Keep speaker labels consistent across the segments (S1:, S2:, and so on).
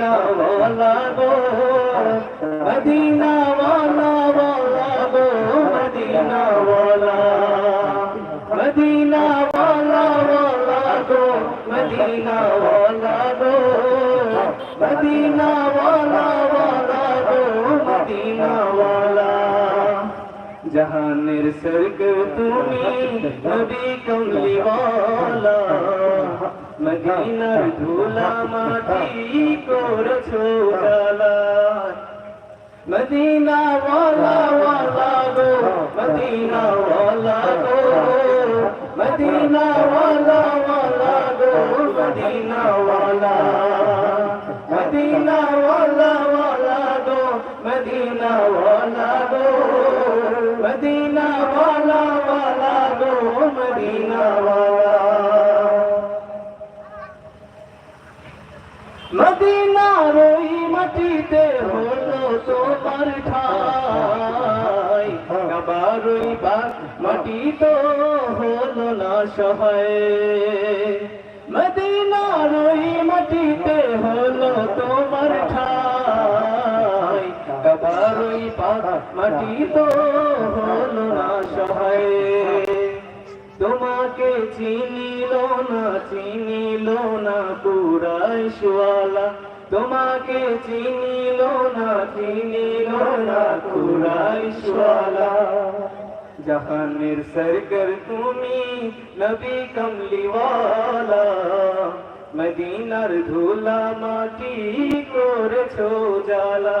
S1: वाला गो मदीना वाला वाला गो मदीना वाला मदीना वाला वाला गो मदीना वाला गो मदीना वाला वाला गो मदीना वाला জাহানের স্বর্গ তুমি নবী কমলিওয়ালা। মদিনার ধুলা মাটি করেছ গালা মদিনা ওয়ালা ওয়ালা গো মদিনা ওয়ালা গো। মদিনা ওয়ালা ওয়ালা গো মদিনা ওয়ালা মদিনা ওয়ালা ওয়ালা গো মদিনা ওয়ালা মদিনা ওয়ালা মদিনা মাটিতে হলো তো হলো না সহায়। মদিনার ওই মাটিতে হলো ওই বাগ মাটি তো হলো না সহায়। তোমাকে চিনিল না চিনিল না কুরাইশওয়ালা তোমাকে চিনিল না চিনিল না কুরাইশওয়ালা জাহানের সরকর তুমি নবী কমলিওয়ালা। মদিনার ধুলা মাটি করেছ জালা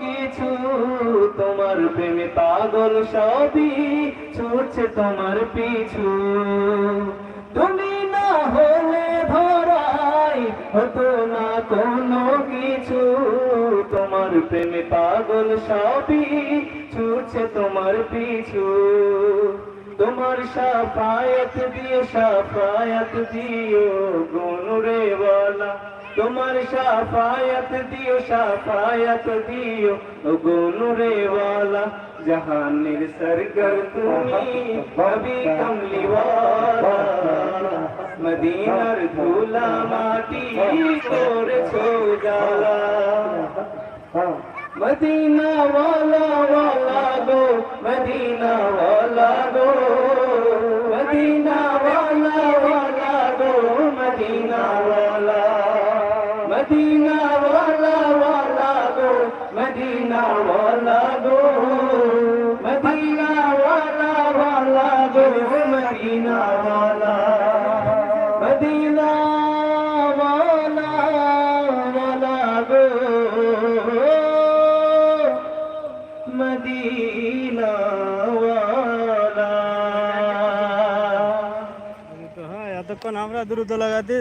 S1: কিছু, তোমার প্রেমে পাগল সবই ছুটছে তোমার পিছু। তুমি না হলে ধরাই হতো না কোনো কিছু, তোমার প্রেমে পাগল সবই ছুটছে তোমার পিছু। তোমার সাফায়াত দিও সাফায়াত দিও গুনুরে वाला তোমার সাফায়াত দিও সাফায়াত দিও গোনুরেওয়ালা জাহানের সরগর তুমি কবি কমলিওয়ালা, মদিনার ধুলা মাটি করেছ জালা মদিনা ওয়ালা ওয়ালা গো মদিনা ওয়ালা গো মদিনা ওয়ালা ওয়ালা গো, মদিনা মদিনা ওয়ালা ওয়ালা গো মদিনা ওয়ালা গো মদিনা ওয়ালা ওয়ালা গো মদিনা ওয়ালা মদিনা ওয়ালা ওয়ালা গো মদিনা ওয়ালা
S2: তো হ্যাঁ এতক্ষণ আমরা দ্রুত লাগাতে